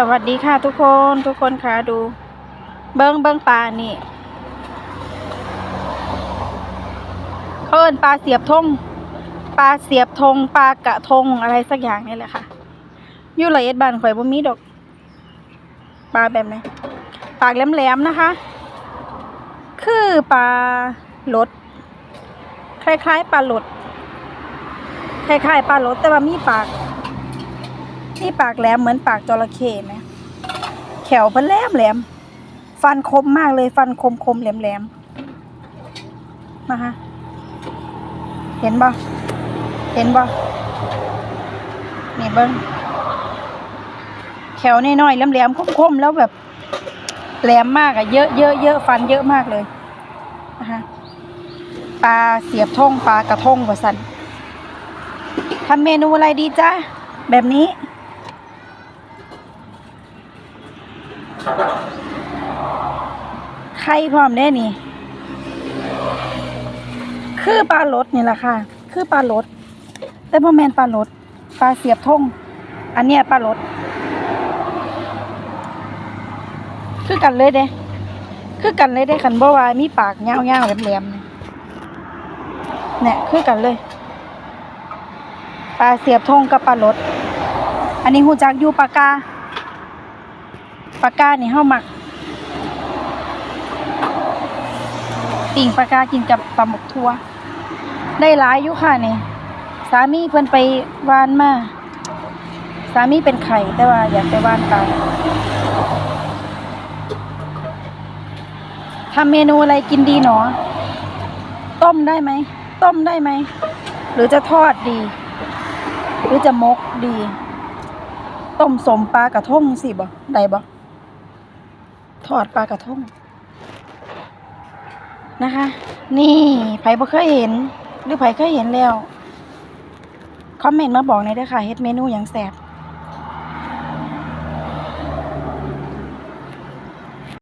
สวัสดีค่ะทุกคนทุกคนค่ะดู เบิ้งเบิ้งปลานี่เขาเอินปลาเสียบทงปลาเสียบธงปลากระทงอะไรสักอย่างนี่แหละค่ะอยูไรเอ็ดบานข่อยบ่มีดอกปลาแบบไหนปากแหลมๆนะคะ คือปลาลดคล้ายๆปลาลดคล้ายๆปลาลดแต่ว่ามีปาก นี่ปากแหลมเหมือนปากจระเข้ไหมแขวมันแหลมแหลม ฟันคมมากเลย ฟันคมคมแหลมแหลมนะคะ เห็นบ่เห็นบ่นี่เบิ้งแขวน้อยๆแหลมแหลมคมคมๆแล้วแบบแหลมมากอะเยอะเยอะเยอะฟันเยอะมากเลยนะคะปลาเสียบท่งปลากระทงว่าสันทำเมนูอะไรดีจ้าแบบนี้ ไข่พร้อมได้นี่ คือปลาลดนี่แหละค่ะ คือปลาลด แต่พ่อแมนปลาลดปลาเสียบทงอันเนี้ยปลาลด คือกันเลยเด้ คือกันเลยเด้คันบ่ว่ามีปากยาวๆแหลมๆเนี่ยเนี่ยคือกันเลยปลาเสียบทงกับปลาลด อันนี้หูจักยูปากกา ปลากกานี่เฮามักปิ่งปลากากินกับปลาหมกทัวได้หลายอยู่ค่ะนี่สามีเพิ่นไปวานมาสามีเป็นไข่แต่ว่าอยากไปวานปลาทำเมนูอะไรกินดีหนอ ต้มได้ไหม ต้มได้ไหม หรือจะทอดดี หรือจะมกดี ต้มสมปลากระทงสิบ่ได้บ่ ทอดปลากระทงนะคะ นี่ไผบ่เคยเห็น หรือไผ่เคยเห็นแล้ว คอมเมนต์มาบอกในเด้อค่ะเฮ็ดเมนูอยังแสบ